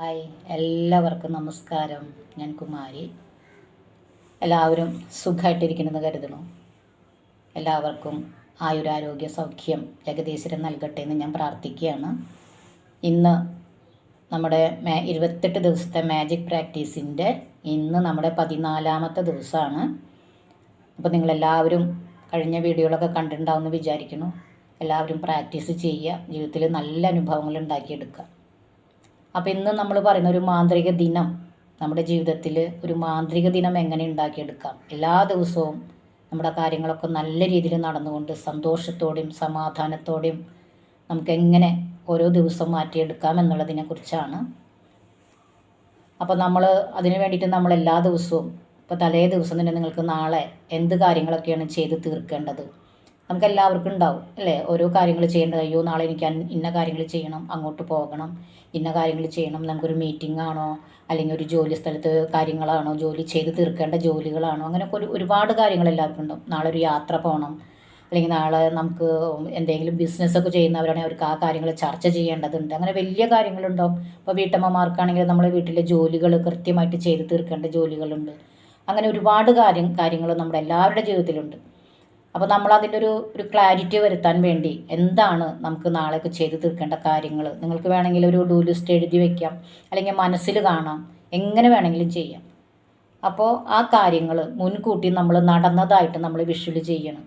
Hi. എല്ലാവർക്കും നമസ്കാരം. ഞാൻ കുമാരി. എല്ലാവരും സുഖമായിട്ടിരിക്കണമെന്ന് കരുതണു. എല്ലാവർക്കും ആയുരാരോഗ്യ സൗഖ്യം ജഗദീശ്വരൻ നൽകട്ടെ എന്ന് ഞാൻ പ്രാർത്ഥിക്കുകയാണ്. ഇന്ന് നമ്മുടെ മേ ഇരുപത്തെട്ട് ദിവസത്തെ മാജിക് പ്രാക്ടീസിന്റെ ഇന്ന് നമ്മുടെ പതിനാലാമത്തെ ദിവസമാണ്. അപ്പോൾ നിങ്ങളെല്ലാവരും കഴിഞ്ഞ വീഡിയോകളൊക്കെ കണ്ടിട്ടുണ്ടാവുമെന്ന് വിചാരിക്കുന്നു. എല്ലാവരും പ്രാക്ടീസ് ചെയ്യുക. ജീവിതത്തിൽ നല്ല അനുഭവങ്ങൾ ഉണ്ടാക്കിയെടുക്കുക. അപ്പോൾ ഇന്ന് നമ്മൾ പറയുന്ന ഒരു മാന്ത്രിക ദിനം നമ്മുടെ ജീവിതത്തിൽ ഒരു മാന്ത്രിക ദിനം എങ്ങനെ ഉണ്ടാക്കിയെടുക്കാം? എല്ലാ ദിവസവും നമ്മുടെ കാര്യങ്ങളൊക്കെ നല്ല രീതിയിൽ നടന്നുകൊണ്ട് സന്തോഷത്തോടെയും സമാധാനത്തോടെയും നമുക്ക് എങ്ങനെ ഓരോ ദിവസം മാറ്റിയെടുക്കാം എന്നുള്ളതിനെ കുറിച്ചാണ്. അപ്പോൾ നമ്മൾ അതിനു വേണ്ടിയിട്ട് നമ്മൾ എല്ലാ ദിവസവും ഇപ്പോൾ തലേ ദിവസം തന്നെ നിങ്ങൾക്ക് നാളെ എന്ത് കാര്യങ്ങളൊക്കെയാണ് ചെയ്ത് തീർക്കേണ്ടത്? നമുക്ക് എല്ലാവർക്കും ഉണ്ടാവും അല്ലേ? ഓരോ കാര്യങ്ങൾ ചെയ്യേണ്ടത് അയ്യോ നാളെ എനിക്ക് ഇന്ന കാര്യങ്ങൾ ചെയ്യണം അങ്ങോട്ട് പോകണം ഇന്ന കാര്യങ്ങൾ ചെയ്യണം നമുക്കൊരു മീറ്റിംഗ് ആണോ അല്ലെങ്കിൽ ഒരു ജോലി സ്ഥലത്ത് കാര്യങ്ങളാണോ ജോലി ചെയ്ത് തീർക്കേണ്ട ജോലികളാണോ അങ്ങനെയൊക്കെ ഒരു ഒരുപാട് കാര്യങ്ങൾ എല്ലാവർക്കും ഉണ്ടാവും. നാളെ ഒരു യാത്ര പോകണം അല്ലെങ്കിൽ നാളെ നമുക്ക് എന്തെങ്കിലും ബിസിനസ്സൊക്കെ ചെയ്യുന്നവരാണെങ്കിൽ അവർക്ക് ആ കാര്യങ്ങൾ ചർച്ച ചെയ്യേണ്ടതുണ്ട് അങ്ങനെ വലിയ കാര്യങ്ങളുണ്ടാവും ഇപ്പോൾ വീട്ടമ്മമാർക്കാണെങ്കിൽ നമ്മുടെ വീട്ടിലെ ജോലികൾ കൃത്യമായിട്ട് ചെയ്ത് തീർക്കേണ്ട ജോലികളുണ്ട്. അങ്ങനെ ഒരുപാട് കാര്യം കാര്യങ്ങൾ നമ്മുടെ എല്ലാവരുടെ ജീവിതത്തിലുണ്ട്. അപ്പോൾ നമ്മൾ അതിന്റെ ഒരു ഒരു ക്ലാരിറ്റി വരുത്താൻ വേണ്ടി എന്താണ് നമുക്ക് നാളേക്ക് ചെയ്തു തീർക്കേണ്ട കാര്യങ്ങൾ നിങ്ങൾക്ക് വേണമെങ്കിൽ ഒരു ഡൂ ലിസ്റ്റ് എഴുതി വെക്കാം. അല്ലെങ്കിൽ മനസ്സിൽ കാണാം. എങ്ങനെ വേണമെങ്കിലും ചെയ്യാം. അപ്പോൾ ആ കാര്യങ്ങൾ മുൻകൂട്ടി നമ്മൾ നടന്നതായിട്ട് നമ്മൾ വിഷ്വൽ ചെയ്യണം.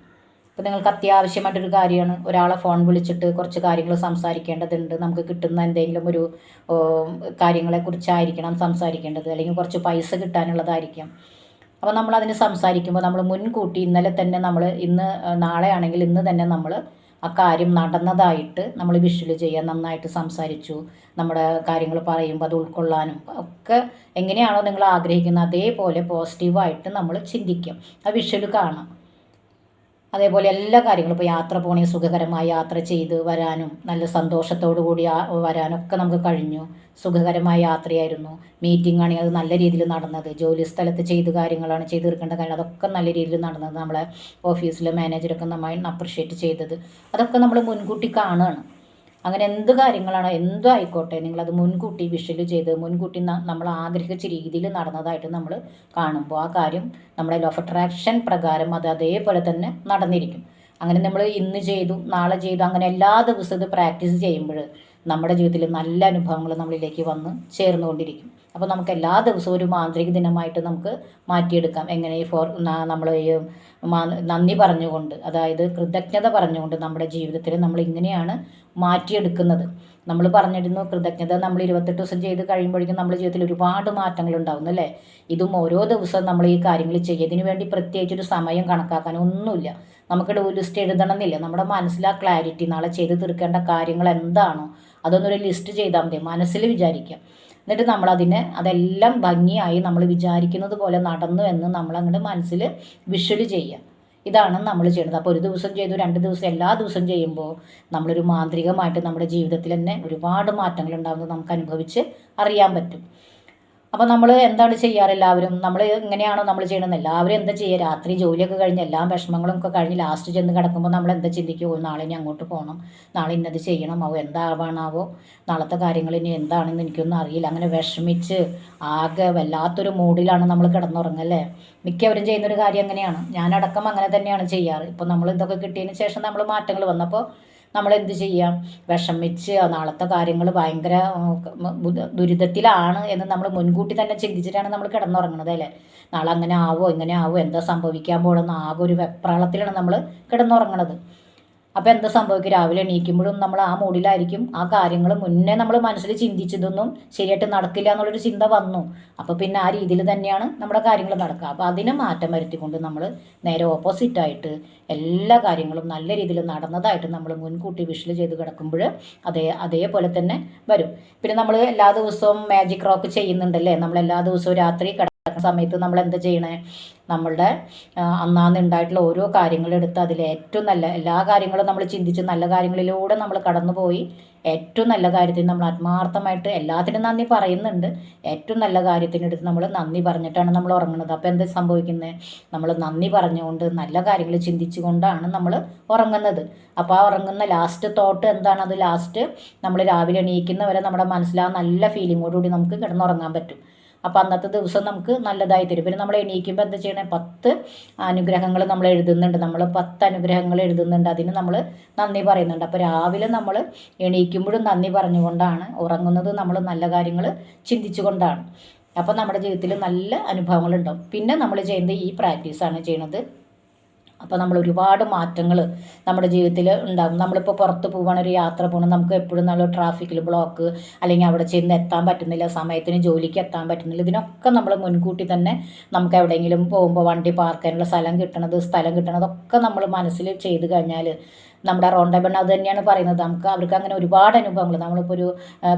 ഇപ്പോൾ നിങ്ങൾക്ക് അത്യാവശ്യമായിട്ടൊരു കാര്യമാണ്. ഒരാളെ ഫോൺ വിളിച്ചിട്ട് കുറച്ച് കാര്യങ്ങൾ സംസാരിക്കേണ്ടതുണ്ട്. നമുക്ക് കിട്ടുന്ന എന്തെങ്കിലും ഒരു കാര്യങ്ങളെക്കുറിച്ചായിരിക്കണം സംസാരിക്കേണ്ടത്. അല്ലെങ്കിൽ കുറച്ച് പൈസ കിട്ടാനുള്ളതായിരിക്കാം. അപ്പോൾ നമ്മൾ അതിന് സംസാരിക്കുമ്പോൾ നമ്മൾ മുൻകൂട്ടി ഇന്നലെ തന്നെ നമ്മൾ ഇന്ന് നാളെ ആണെങ്കിൽ ഇന്ന് തന്നെ നമ്മൾ ആ കാര്യം നടന്നതായിട്ട് നമ്മൾ വിഷ്വൽ ചെയ്യാൻ നന്നായിട്ട് സംസാരിച്ചു. നമ്മുടെ കാര്യങ്ങൾ പറയുമ്പോൾ അത് ഉൾക്കൊള്ളാനും ഒക്കെ എങ്ങനെയാണോ നിങ്ങൾ ആഗ്രഹിക്കുന്നത് അതേപോലെ പോസിറ്റീവായിട്ട് നമ്മൾ ചിന്തിക്കും. ആ വിഷ്വൽ കാണാം. അതേപോലെ എല്ലാ കാര്യങ്ങളും. ഇപ്പോൾ യാത്ര പോകണമെങ്കിൽ സുഖകരമായി യാത്ര ചെയ്ത് വരാനും നല്ല സന്തോഷത്തോടു കൂടി വരാനൊക്കെ നമുക്ക് കഴിഞ്ഞു. സുഖകരമായ യാത്രയായിരുന്നു. മീറ്റിംഗ് ആണെങ്കിൽ അത് നല്ല രീതിയിൽ നടന്നത്. ജോലി സ്ഥലത്ത് ചെയ്ത് കാര്യങ്ങളാണ് ചെയ്ത് തീർക്കേണ്ട കാര്യം അതൊക്കെ നല്ല രീതിയിൽ നടന്നത്. നമ്മളെ ഓഫീസിലെ മാനേജറൊക്കെ നന്നായി അപ്രിഷ്യേറ്റ് ചെയ്തത്. അതൊക്കെ നമ്മൾ മുൻകൂട്ടി കാണുകയാണ്. അങ്ങനെ എന്ത് കാര്യങ്ങളാണോ എന്തോ ആയിക്കോട്ടെ നിങ്ങളത് മുൻകൂട്ടി വിഷൽ ചെയ്ത് മുൻകൂട്ടി നമ്മൾ ആഗ്രഹിച്ച രീതിയിൽ നടന്നതായിട്ട് നമ്മൾ കാണുമ്പോൾ ആ കാര്യം നമ്മുടെ ലോ ഓഫ് അട്രാക്ഷൻ പ്രകാരം അത് അതേപോലെ തന്നെ നടന്നിരിക്കും. അങ്ങനെ നമ്മൾ ഇന്ന് ചെയ്തു നാളെ ചെയ്തു അങ്ങനെ എല്ലാ ദിവസവും ഇത് പ്രാക്ടീസ് ചെയ്യുമ്പോൾ നമ്മുടെ ജീവിതത്തിൽ നല്ല അനുഭവങ്ങൾ നമ്മളിലേക്ക് വന്ന് ചേർന്നുകൊണ്ടിരിക്കും. അപ്പോൾ നമുക്ക് എല്ലാ ദിവസവും ഒരു മാന്ത്രിക ദിനമായിട്ട് നമുക്ക് മാറ്റിയെടുക്കാം. എങ്ങനെ ഫോർ നമ്മൾ ഈ നന്ദി പറഞ്ഞുകൊണ്ട് അതായത് കൃതജ്ഞത പറഞ്ഞുകൊണ്ട് നമ്മുടെ ജീവിതത്തിൽ നമ്മൾ ഇങ്ങനെയാണ് മാറ്റിയെടുക്കുന്നത്. നമ്മൾ പറഞ്ഞിരുന്നു കൃതജ്ഞത നമ്മൾ ഇരുപത്തെട്ട് ദിവസം ചെയ്ത് കഴിയുമ്പോഴേക്കും നമ്മുടെ ജീവിതത്തിൽ ഒരുപാട് മാറ്റങ്ങൾ ഉണ്ടാവും അല്ലേ? ഇതും ഓരോ ദിവസവും നമ്മൾ ഈ കാര്യങ്ങൾ ചെയ്യുക ഇതിനു വേണ്ടി പ്രത്യേകിച്ചൊരു സമയം കണക്കാക്കാൻ ഒന്നുമില്ല. നമുക്ക് ഡൂ ലിസ്റ്റ് എഴുതണം എന്നില്ല നമ്മുടെ മനസ്സിലാ ക്ലാരിറ്റി നാളെ ചെയ്ത് തീർക്കേണ്ട കാര്യങ്ങൾ എന്താണോ അതൊന്നൊരു ലിസ്റ്റ് ചെയ്താൽ മതി. മനസ്സിൽ വിചാരിക്കാം എന്നിട്ട് നമ്മൾ അതിനെ അതെല്ലാം ഭംഗിയായി നമ്മൾ വിചാരിക്കുന്നത് പോലെ നടന്നു എന്ന് നമ്മൾ അങ്ങോട്ട് മനസ്സിൽ വിഷ്വൽ ചെയ്യുക. ഇതാണ് നമ്മൾ ചെയ്യുന്നത്. അപ്പോൾ ഒരു ദിവസം ചെയ്തു രണ്ട് ദിവസം എല്ലാ ദിവസം ചെയ്യുമ്പോൾ നമ്മളൊരു മാന്ത്രികമായിട്ട് നമ്മുടെ ജീവിതത്തിൽ തന്നെ ഒരുപാട് മാറ്റങ്ങൾ ഉണ്ടാകുന്നത് നമുക്ക് അനുഭവിച്ച് അറിയാൻ പറ്റും. അപ്പോൾ നമ്മൾ എന്താണ് ചെയ്യാറ് എല്ലാവരും? നമ്മൾ എങ്ങനെയാണോ നമ്മൾ ചെയ്യണമെന്ന് എല്ലാവരും എന്താ ചെയ്യുക രാത്രി ജോലിയൊക്കെ കഴിഞ്ഞ് എല്ലാ വിഷമങ്ങളും ഒക്കെ കഴിഞ്ഞ് ലാസ്റ്റ് ചെന്ന് കിടക്കുമ്പോൾ നമ്മൾ എന്താ ചിന്തിക്കുമോ നാളെ ഇനി അങ്ങോട്ട് പോകണം നാളെ ഇന്നത് ചെയ്യണമാവോ? എന്താവാണാവോ നാളത്തെ കാര്യങ്ങൾ ഇനി എന്താണെന്ന് എനിക്കൊന്നും അറിയില്ല. അങ്ങനെ വിഷമിച്ച് ആകെ വല്ലാത്തൊരു മൂഡിലാണ് നമ്മൾ കിടന്നുറങ്ങല്ലേ? മിക്കവരും ചെയ്യുന്നൊരു കാര്യം അങ്ങനെയാണ്. ഞാനടക്കം അങ്ങനെ തന്നെയാണ് ചെയ്യാറ്. ഇപ്പോൾ നമ്മൾ ഇതൊക്കെ കിട്ടിയതിന് ശേഷം നമ്മൾ മാറ്റങ്ങൾ വന്നപ്പോൾ നമ്മൾ എന്ത് ചെയ്യാം? വിഷമിച്ച് നാളത്തെ കാര്യങ്ങൾ ഭയങ്കര ദുരിതത്തിലാണ് എന്ന് നമ്മൾ മുൻകൂട്ടി തന്നെ ചിന്തിച്ചിട്ടാണ് നമ്മൾ കിടന്നുറങ്ങുന്നത് അല്ലേ? നാളെ അങ്ങനെ ആവോ ഇങ്ങനെ ആവോ എന്താ സംഭവിക്കാൻ പോകണമെന്ന് ആകെ ഒരു വെപ്രാളത്തിലാണ് നമ്മൾ കിടന്നുറങ്ങണത്. അപ്പോൾ എന്താ സംഭവിക്കും രാവിലെ എണീക്കുമ്പോഴും നമ്മൾ ആ മൂഡിലായിരിക്കും ആ കാര്യങ്ങൾ മുന്നേ നമ്മൾ മനസ്സിൽ ചിന്തിച്ചതൊന്നും ശരിയായിട്ട് നടക്കില്ല എന്നുള്ളൊരു ചിന്ത വന്നു. അപ്പോൾ പിന്നെ ആ രീതിയിൽ തന്നെയാണ് നമ്മുടെ കാര്യങ്ങൾ നടക്കുക. അപ്പോൾ അതിനെ മാറ്റം വരുത്തിക്കൊണ്ട് നമ്മൾ നേരെ ഓപ്പോസിറ്റായിട്ട് എല്ലാ കാര്യങ്ങളും നല്ല രീതിയിൽ നടന്നതായിട്ട് നമ്മൾ മുൻകൂട്ടി വിഷൽ ചെയ്ത് കിടക്കുമ്പോൾ അതേ അതേപോലെ തന്നെ വരും. പിന്നെ നമ്മൾ എല്ലാ ദിവസവും മാജിക് റോക്ക് ചെയ്യുന്നുണ്ടല്ലേ? നമ്മൾ എല്ലാ ദിവസവും രാത്രി സമയത്ത് നമ്മൾ എന്താ ചെയ്യണേ? നമ്മളുടെ അന്നാന്ന് ഉണ്ടായിട്ടുള്ള ഓരോ കാര്യങ്ങളെടുത്ത് അതിൽ ഏറ്റവും നല്ല എല്ലാ കാര്യങ്ങളും നമ്മൾ ചിന്തിച്ച് നല്ല കാര്യങ്ങളിലൂടെ നമ്മൾ കടന്നുപോയി ഏറ്റവും നല്ല കാര്യത്തിന് നമ്മൾ ആത്മാർത്ഥമായിട്ട് എല്ലാത്തിനും നന്ദി പറയുന്നുണ്ട്. ഏറ്റവും നല്ല കാര്യത്തിനെടുത്ത് നമ്മൾ നന്ദി പറഞ്ഞിട്ടാണ് നമ്മൾ ഉറങ്ങുന്നത്. അപ്പോൾ എന്താ സംഭവിക്കുന്നത് നമ്മൾ നന്ദി പറഞ്ഞുകൊണ്ട് നല്ല കാര്യങ്ങൾ ചിന്തിച്ചുകൊണ്ടാണ് നമ്മൾ ഉറങ്ങുന്നത്. അപ്പോൾ ആ ഉറങ്ങുന്ന ലാസ്റ്റ് തോട്ട് എന്താണ്? അത് ലാസ്റ്റ് നമ്മൾ രാവിലെ എണീക്കുന്നവരെ നമ്മുടെ മനസ്സിൽ നല്ല ഫീലിങ്ങോടുകൂടി നമുക്ക് കിടന്നുറങ്ങാൻ പറ്റും. അപ്പോൾ അന്നത്തെ ദിവസം നമുക്ക് നല്ലതായി തരും. പിന്നെ നമ്മൾ എണീക്കുമ്പോൾ എന്താ ചെയ്യണേ? പത്ത് അനുഗ്രഹങ്ങൾ നമ്മൾ എഴുതുന്നുണ്ട്. നമ്മൾ പത്ത് അനുഗ്രഹങ്ങൾ എഴുതുന്നുണ്ട്. അതിന് നമ്മൾ നന്ദി പറയുന്നുണ്ട്. അപ്പോൾ രാവിലെ നമ്മൾ എണീക്കുമ്പോഴും നന്ദി പറഞ്ഞുകൊണ്ടാണ് ഉറങ്ങുന്നത് നമ്മൾ നല്ല കാര്യങ്ങൾ ചിന്തിച്ചുകൊണ്ടാണ്. അപ്പോൾ നമ്മുടെ ജീവിതത്തിൽ നല്ല അനുഭവങ്ങളുണ്ടാവും. പിന്നെ നമ്മൾ ചെയ്യുന്നത് ഈ പ്രാക്ടീസാണ് ചെയ്യുന്നത് അപ്പോൾ നമ്മൾ ഒരുപാട് മാറ്റങ്ങൾ നമ്മുടെ ജീവിതത്തിൽ ഉണ്ടാകും നമ്മളിപ്പോൾ പുറത്ത് പോവാണ് ഒരു യാത്ര പോകണം നമുക്ക് എപ്പോഴും നല്ല ട്രാഫിക്കിൽ ബ്ലോക്ക് അല്ലെങ്കിൽ അവിടെ ചെന്ന് എത്താൻ പറ്റുന്നില്ല സമയത്തിന് ജോലിക്ക് എത്താൻ പറ്റുന്നില്ല ഇതിനൊക്കെ നമ്മൾ മുൻകൂട്ടി തന്നെ നമുക്ക് എവിടെയെങ്കിലും പോകുമ്പോൾ വണ്ടി പാർക്ക് ചെയ്യാനുള്ള സ്ഥലം കിട്ടണത് സ്ഥലം കിട്ടണതൊക്കെ നമ്മൾ മനസ്സിൽ ചെയ്ത് കഴിഞ്ഞാൽ നമ്മുടെ റോണ്ടബൺ അത് തന്നെയാണ് പറയുന്നത്. നമുക്ക് അവർക്ക് അങ്ങനെ ഒരുപാട് അനുഭവങ്ങൾ. നമ്മളിപ്പോൾ ഒരു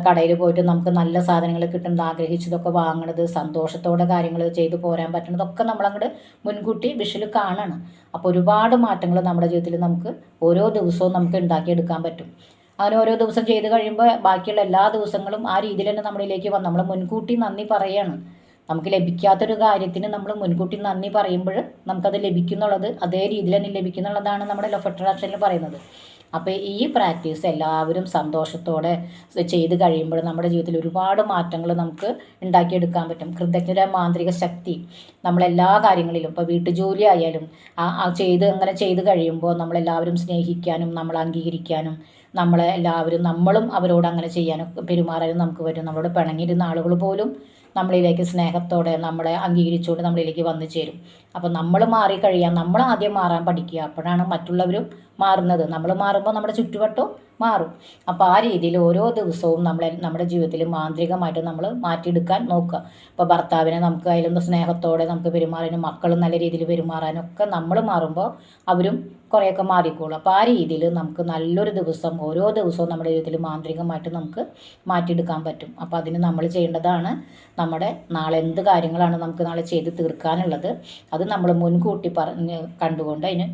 കടയിൽ പോയിട്ട് നമുക്ക് നല്ല സാധനങ്ങൾ കിട്ടുന്നത് ആഗ്രഹിച്ചതൊക്കെ വാങ്ങണത് സന്തോഷത്തോടെ കാര്യങ്ങൾ ചെയ്തു പോരാൻ പറ്റുന്നതൊക്കെ നമ്മളങ്ങോട്ട് മുൻകൂട്ടി വിഷയിൽ കാണണം. അപ്പോൾ ഒരുപാട് മാറ്റങ്ങൾ നമ്മുടെ ജീവിതത്തിൽ നമുക്ക് ഓരോ ദിവസവും നമുക്ക് ഉണ്ടാക്കിയെടുക്കാൻ പറ്റും. അങ്ങനെ ഓരോ ദിവസം ചെയ്ത് കഴിയുമ്പോൾ ബാക്കിയുള്ള എല്ലാ ദിവസങ്ങളും ആ രീതിയിൽ തന്നെ നമ്മളിലേക്ക് വന്ന് നമ്മൾ മുൻകൂട്ടി നന്ദി പറയാണ്. നമുക്ക് ലഭിക്കാത്തൊരു കാര്യത്തിന് നമ്മൾ മുൻകൂട്ടി നന്ദി പറയുമ്പോൾ നമുക്കത് ലഭിക്കുന്നുള്ളത് അതേ രീതിയിൽ തന്നെ ലഭിക്കുന്നുള്ളതാണ് നമ്മുടെ ലോ അട്രാക്ഷനിൽ പറയുന്നത്. അപ്പോൾ ഈ പ്രാക്ടീസ് എല്ലാവരും സന്തോഷത്തോടെ ചെയ്ത് കഴിയുമ്പോൾ നമ്മുടെ ജീവിതത്തിൽ ഒരുപാട് മാറ്റങ്ങൾ നമുക്ക് ഉണ്ടാക്കിയെടുക്കാൻ പറ്റും. കൃതജ്ഞത മാന്ത്രിക ശക്തി നമ്മളെല്ലാ കാര്യങ്ങളിലും ഇപ്പോൾ വീട്ടുജോലി ആയാലും ആ ചെയ്ത് അങ്ങനെ ചെയ്ത് കഴിയുമ്പോൾ നമ്മളെല്ലാവരും സ്നേഹിക്കാനും നമ്മൾ അംഗീകരിക്കാനും നമ്മളെ എല്ലാവരും നമ്മളും അവരോട് അങ്ങനെ ചെയ്യാനും പെരുമാറാനും നമുക്ക് പറ്റും. നമ്മളോട് പിണങ്ങിയിരുന്ന ആളുകൾ പോലും നമ്മളിലേക്ക് സ്നേഹത്തോടെ നമ്മളെ അംഗീകരിച്ചുകൊണ്ട് നമ്മളിലേക്ക് വന്നു ചേരും. അപ്പോൾ നമ്മൾ മാറി കഴിയാ. നമ്മൾ ആദ്യം മാറാൻ പഠിക്കുക. അപ്പോഴാണ് മറ്റുള്ളവരും മാറുന്നത്. നമ്മൾ മാറുമ്പോൾ നമ്മുടെ ചുറ്റുവട്ടവും മാറും. അപ്പോൾ ആ രീതിയിൽ ഓരോ ദിവസവും നമ്മളെ നമ്മുടെ ജീവിതത്തിൽ മാന്ത്രികമായിട്ട് നമ്മൾ മാറ്റിയെടുക്കാൻ നോക്കുക. ഇപ്പോൾ ഭർത്താവിനെ നമുക്ക് അതിലൊന്ന് സ്നേഹത്തോടെ നമുക്ക് പെരുമാറാനും മക്കളും നല്ല രീതിയിൽ പെരുമാറാനൊക്കെ നമ്മൾ മാറുമ്പോൾ അവരും കുറേയൊക്കെ മാറിക്കോളും. അപ്പോൾ ആ രീതിയിൽ നമുക്ക് നല്ലൊരു ദിവസം ഓരോ ദിവസവും നമ്മുടെ ജീവിതത്തിൽ മാന്ത്രികമായിട്ട് നമുക്ക് മാറ്റിയെടുക്കാൻ പറ്റും. അപ്പോൾ അതിന് നമ്മൾ ചെയ്യേണ്ടതാണ് നമ്മുടെ നാളെ എന്ത് കാര്യങ്ങളാണ് നമുക്ക് നാളെ ചെയ്ത് തീർക്കാനുള്ളത്. അത് നമ്മൾ മുൻകൂട്ടി പറഞ്ഞ് കണ്ടുകൊണ്ട് അതിന്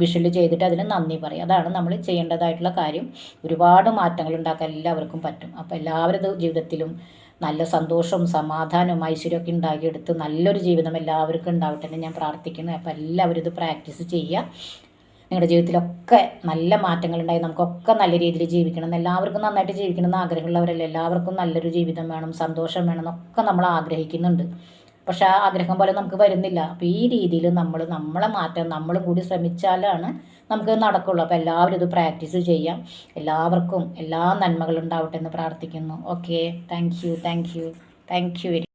വിഷ്വൽ ചെയ്തിട്ട് അതിന് നന്ദി പറയും. അതാണ് നമ്മൾ ചെയ്യേണ്ടതായിട്ടുള്ള കാര്യം. ഒരുപാട് മാറ്റങ്ങൾ ഉണ്ടാക്കാൻ എല്ലാവർക്കും പറ്റും. അപ്പോൾ എല്ലാവരുടെ ജീവിതത്തിലും നല്ല സന്തോഷവും സമാധാനവും ഐശ്വര്യമൊക്കെ ഉണ്ടാക്കിയെടുത്ത് നല്ലൊരു ജീവിതം എല്ലാവർക്കും ഉണ്ടാവട്ടെ എന്ന് ഞാൻ പ്രാർത്ഥിക്കുന്നു. അപ്പോൾ എല്ലാവരും ഇത് പ്രാക്ടീസ് ചെയ്യുക. നിങ്ങളുടെ ജീവിതത്തിലൊക്കെ നല്ല മാറ്റങ്ങൾ ഉണ്ടായി. നമുക്കൊക്കെ നല്ല രീതിയിൽ ജീവിക്കണം എല്ലാവർക്കും നന്നായിട്ട് ജീവിക്കണം എന്ന് ആഗ്രഹമുള്ളവരല്ല? എല്ലാവർക്കും നല്ലൊരു ജീവിതം വേണം സന്തോഷം വേണം എന്നൊക്കെ നമ്മൾ ആഗ്രഹിക്കുന്നുണ്ട്. പക്ഷെ ആ ആഗ്രഹം പോലെ നമുക്ക് വരുന്നില്ല. അപ്പോൾ ഈ രീതിയിൽ നമ്മൾ നമ്മളെ മാറ്റാൻ നമ്മൾ കൂടി ശ്രമിച്ചാലാണ് നമുക്ക് നടക്കുള്ളൂ. അപ്പോൾ എല്ലാവരും ഇത് പ്രാക്ടീസ് ചെയ്യാം. എല്ലാവർക്കും എല്ലാ നന്മകളും ഉണ്ടാവട്ടെ എന്ന് പ്രാർത്ഥിക്കുന്നു. Okay. Thank you. Thank you. Thank you